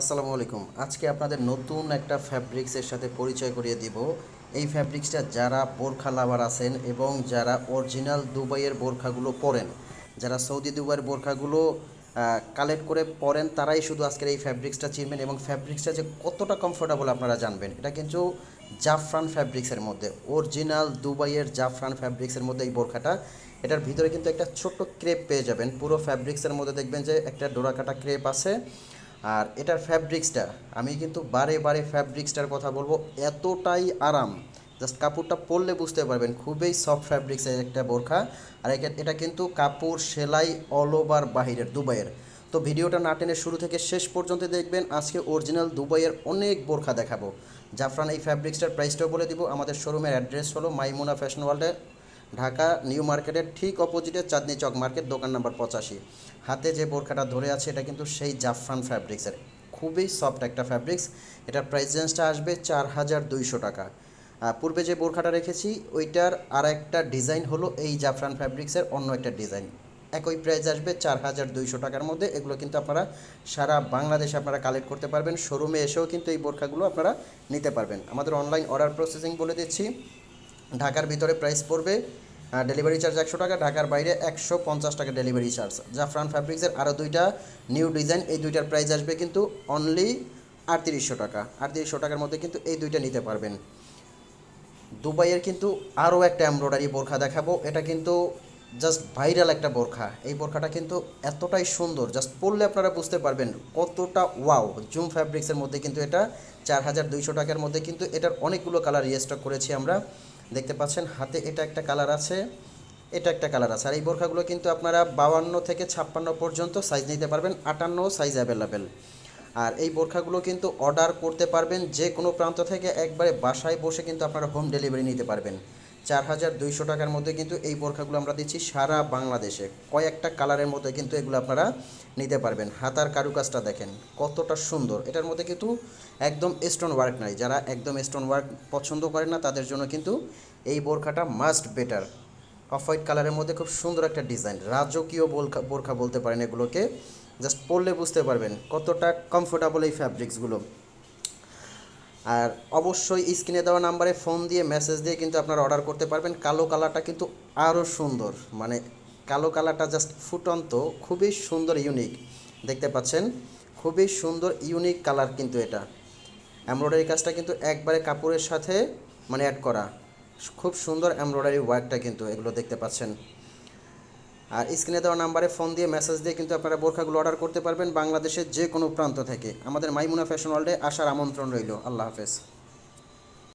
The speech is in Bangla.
আসসালামু আলাইকুম। আজকে আপনাদের নতুন একটা ফ্যাব্রিক্সের সাথে পরিচয় করিয়ে দিব। এই ফ্যাব্রিক্সটা যারা বোরখা লাভার আছেন এবং যারা অরিজিনাল দুবাইয়ের বোরখাগুলো পরেন, যারা সৌদি দুবাইয়ের বোরখাগুলো কালেক্ট করে পরেন, তারাই শুধু আজকের এই ফ্যাব্রিক্সটা চিনবেন এবং ফ্যাব্রিক্সটা যে কতটা কমফোর্টেবল আপনারা জানবেন, এটা কিন্তু জাফরান ফ্যাব্রিক্সের মধ্যে অরিজিনাল দুবাইয়ের জাফরান ফ্যাব্রিক্সের মধ্যে এই বোরখাটা। এটার ভিতরে কিন্তু একটা ছোট্ট ক্রেপ পেয়ে যাবেন। পুরো ফ্যাব্রিক্সের মধ্যে দেখবেন যে একটা ডোরাকাটা ক্রেপ আছে। আর এটার ফ্যাব্রিক্সটা আমি কিন্তু বারে বারে ফ্যাব্রিক্সটার কথা বলব, এতটাই আরাম। জাস্ট কাপড়টা পরলে বুঝতে পারবেন, খুবই সফট ফ্যাব্রিক্সের একটা বোরখা। আর এটা কিন্তু কাপড় সেলাই অল ওভার বাহিরের, দুবাইয়ের। তো ভিডিওটা না টেনে শুরু থেকে শেষ পর্যন্ত দেখবেন, আজকে অরিজিনাল দুবাইয়ের অনেক বোরখা দেখাবো। জাফরান এই ফ্যাব্রিক্সটার প্রাইসটাও বলে দিব, আমাদের শোরুমের অ্যাড্রেস হলো মাইমুনা ফ্যাশন ওয়ার্ল্ডে ঢাকা নিউ মার্কেটের ঠিক অপোজিটে চাঁদনি চক মার্কেট, দোকান নাম্বার পঁচাশি। হাতে যে বোরখাটা ধরে আছে, এটা কিন্তু সেই জাফরান ফ্যাব্রিক্সের। খুবই সফট একটা ফ্যাব্রিক্স। এটার প্রাইস রেঞ্জটা আসবে চার হাজার দুইশো টাকা। পূর্বে যে বোরখাটা রেখেছি, ওইটার আর একটা ডিজাইন হলো এই জাফরান ফ্যাব্রিক্সের অন্য একটা ডিজাইন। একই প্রাইস আসবে চার হাজার দুইশো টাকার মধ্যে। এগুলো কিন্তু আপনারা সারা বাংলাদেশে আপনারা কালেক্ট করতে পারবেন। শোরুমে এসেও কিন্তু এই বোরখাগুলো আপনারা নিতে পারবেন। আমাদের অনলাইন অর্ডার প্রসেসিং বলে দিচ্ছি। ঢাকার ভিতরে প্রাইস পড়বে ডেলিভারি চার্জ একশো টাকা, ঢাকার বাইরে একশো পঞ্চাশ টাকা ডেলিভারি চার্জ জাফরান ফ্যাব্রিক্সের আরও দুইটা নিউ ডিজাইন এই দুইটার প্রাইস আসবে কিন্তু অনলি আটত্রিশশো টাকা। আটত্রিশশো টাকার মধ্যে কিন্তু এই দুইটা নিতে পারবেন। দুবাইয়ের কিন্তু আরও একটা এমব্রয়ডারি বোরখা দেখাবো। এটা কিন্তু জাস্ট ভাইরাল একটা বোরখা। এই বোরখাটা কিন্তু এতটাই সুন্দর জাস্ট পরলে আপনারা বুঝতে পারবেন কতটা ওয়াও জুম ফ্যাব্রিক্সের মধ্যে কিন্তু এটা, চার হাজার দুইশো টাকার মধ্যে কিন্তু এটার অনেকগুলো কালার রিস্টক করেছি আমরা। দেখতে পাচ্ছেন, হাতে এটা একটা কালার আছে, এটা একটা কালার আছে। আর এই বোরখাগুলো কিন্তু আপনারা বাউান্ন থেকে ছাপ্পান্ন পর্যন্ত সাইজ নিতে পারবেন, আটান্ন সাইজ অ্যাভেলেবেল আর এই বোরখাগুলো কিন্তু অর্ডার করতে পারবেন যে কোনো প্রান্ত থেকে একবারে বাসায় বসে কিন্তু আপনারা হোম ডেলিভারি নিতে পারবেন। চার হাজার দুইশো টাকার মধ্যে কিন্তু এই বোরখাগুলো আমরা দিচ্ছি সারা বাংলাদেশে। কয়েকটা কালারের মধ্যে কিন্তু এগুলো আপনারা নিতে পারবেন। হাতার কারুকাজটা দেখেন, কতটা সুন্দর। এটার মধ্যে কিন্তু একদম স্টোন ওয়ার্ক নাই। যারা একদম স্টোন ওয়ার্ক পছন্দ করেন না, তাদের জন্য কিন্তু এই বোরখাটা মাস্ট বেটার অফ হোয়াইট কালারের মধ্যে খুব সুন্দর একটা ডিজাইন রাজকীয় বোরখা বোরখা বলতে পারেন এগুলোকে। জাস্ট পরলে বুঝতে পারবেন কতটা কমফোর্টেবল এই ফ্যাব্রিক্সগুলো আর অবশ্যই স্ক্রিনে দেওয়া নাম্বারে ফোন দিয়ে মেসেজ দিয়ে কিন্তু আপনারা অর্ডার করতে পারবেন। কালো কালারটা কিন্তু আরও সুন্দর। মানে কালো কালারটা জাস্ট ফুটন্ত, খুবই সুন্দর ইউনিক দেখতে পাচ্ছেন? খুবই সুন্দর ইউনিক কালার কিন্তু এটা। এমব্রয়ডারি কাজটা কিন্তু একবারে কাপড়ের সাথে মানে অ্যাড করা। খুব সুন্দর এমব্রয়ডারি ওয়ার্কটা কিন্তু এগুলো দেখতে পাচ্ছেন। আর স্ক্রিনে দেওয়া নাম্বারে ফোন দিয়ে মেসেজ দিয়ে কিন্তু আপনারা বোরখাগুলো অর্ডার করতে পারবেন বাংলাদেশের যে কোনো প্রান্ত থেকে। আমাদের মাইমুনা ফ্যাশন ওয়ার্ল্ডে আসার আমন্ত্রণ রইল। আল্লাহ হাফেজ।